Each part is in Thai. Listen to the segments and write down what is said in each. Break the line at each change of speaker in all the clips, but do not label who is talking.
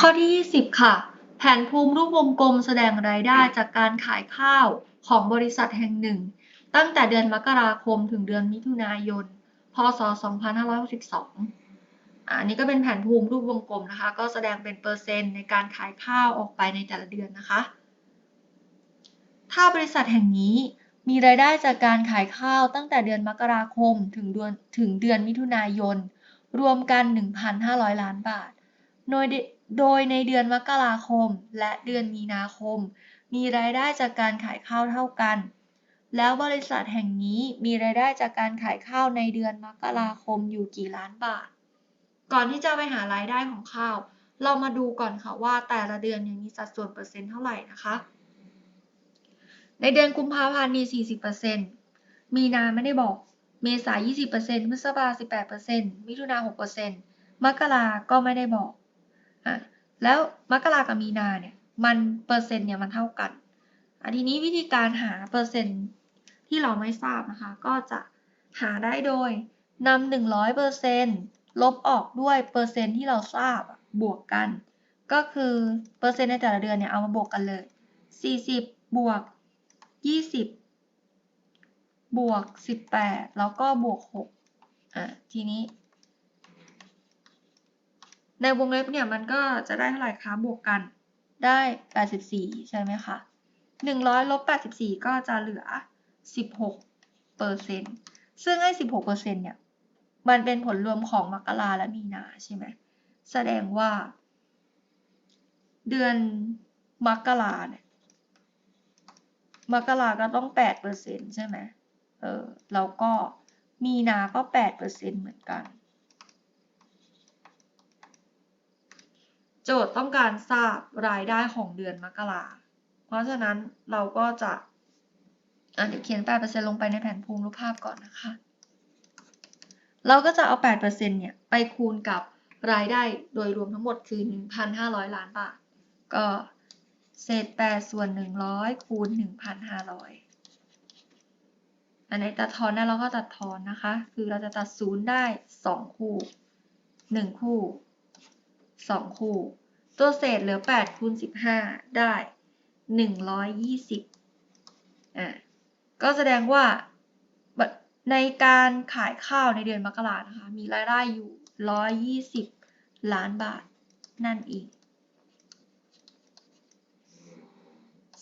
ข้อที่ 20 ค่ะ แผนภูมิรูปวงกลมแสดงรายได้จากการขายข้าวของบริษัทแห่งหนึ่ง ตั้งแต่เดือนมกราคมถึงเดือนมิถุนายน พศ 2562อันนี้ก็เป็นแผนภูมิรูปวงกลมนะคะ ก็แสดงเป็นเปอร์เซ็นต์ในการขายข้าวออกไปในแต่ละเดือนนะคะ ถ้าบริษัทแห่งนี้มีรายได้จากการขายข้าวตั้งแต่เดือนมกราคมถึงเดือนถึงเดือนมิถุนายน รวมกัน 1,500 ล้านบาท โดย โดยในเดือนมกราคมและเดือนมีนาคม มีรายได้จากการขายข้าวเท่ากัน แล้วบริษัทแห่งนี้มีรายได้จากการขายข้าวในเดือนมกราคมอยู่กี่ล้านบาท ก่อนที่จะไปหารายได้ของข้าว เรามาดูก่อนค่ะว่าแต่ละเดือนเนี่ยมีสัดส่วนเปอร์เซ็นต์เท่าไหร่นะคะ ในเดือนกุมภาพันธ์มี 40%มีนาไม่ได้บอก เมษาย20%พฤษภา18%มิถุนา6%มกราก็ไม่ได้บอก อะแล้วมกรากับมีนาเนี่ยมันเปอร์เซ็นต์เนี่ยมันเท่ากันอะทีนี้วิธีการหาเปอร์เซ็นต์ที่เราไม่ทราบนะคะ ก็จะหาได้โดยนำ100%ลบออกด้วยเปอร์เซ็นต์ที่เราทราบบวกกัน ก็คือเปอร์เซ็นต์ในแต่ละเดือนเนี่ยเอามาบวกกันเลย 40 บวก 20 บวก 18 แล้วก็บวก6อะทีนี้ ในวงเล็บเนี่ยมันก็จะได้เท่าไหร่คะบวกกันได้ 84 ใช่ไหมคะ 100ลบ84 ก็จะเหลือ 16เปอร์เซ็นต์ซึ่งไอ้ 16เปอร์เซ็นต์เนี่ย มันเป็นผลรวมของมกราและมีนาใช่ไหม แสดงว่า เดือนมกราเนี่ย มกราก็ต้องแปดเปอร์เซ็นต์ใช่ไหม เออ แล้วก็มีนาก็แปดเปอร์เซ็นต์เหมือนกัน โจทย์ต้องการทราบรายได้ของเดือนมกราเพราะฉะนั้นเราก็จะอะเดี๋ยวเขียนแปดเปอร์เซ็นลงไปในแผนภูมิรูปภาพก่อนนะคะ เราก็จะเอาแปดเนี่ย ไปคูณกับรายได้โดยรวมทั้งหมดคือหนึ่งพันห้าร้อยล้านบาท ก็เศษแปดส่วนหนึ่งร้อยคูณหนึ่งพันห้าร้อยอันไหนตัดทอนได้เราก็ตัดทอนนะคะ คือเราจะตัดศูนย์ได้สองคู่หนึ่งคู่สองคู่ ตัวเศษเหลือแปดคูณสิบห้าได้หนึ่งร้อยยี่สิบอะก็แสดงว่าในการขายข้าวในเดือนมกรานะคะ มีรายได้อยู่ร้อยยี่สิบล้านบาทนั่นเอง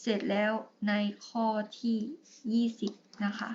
เสร็จแล้วในข้อที่ 20 นะคะ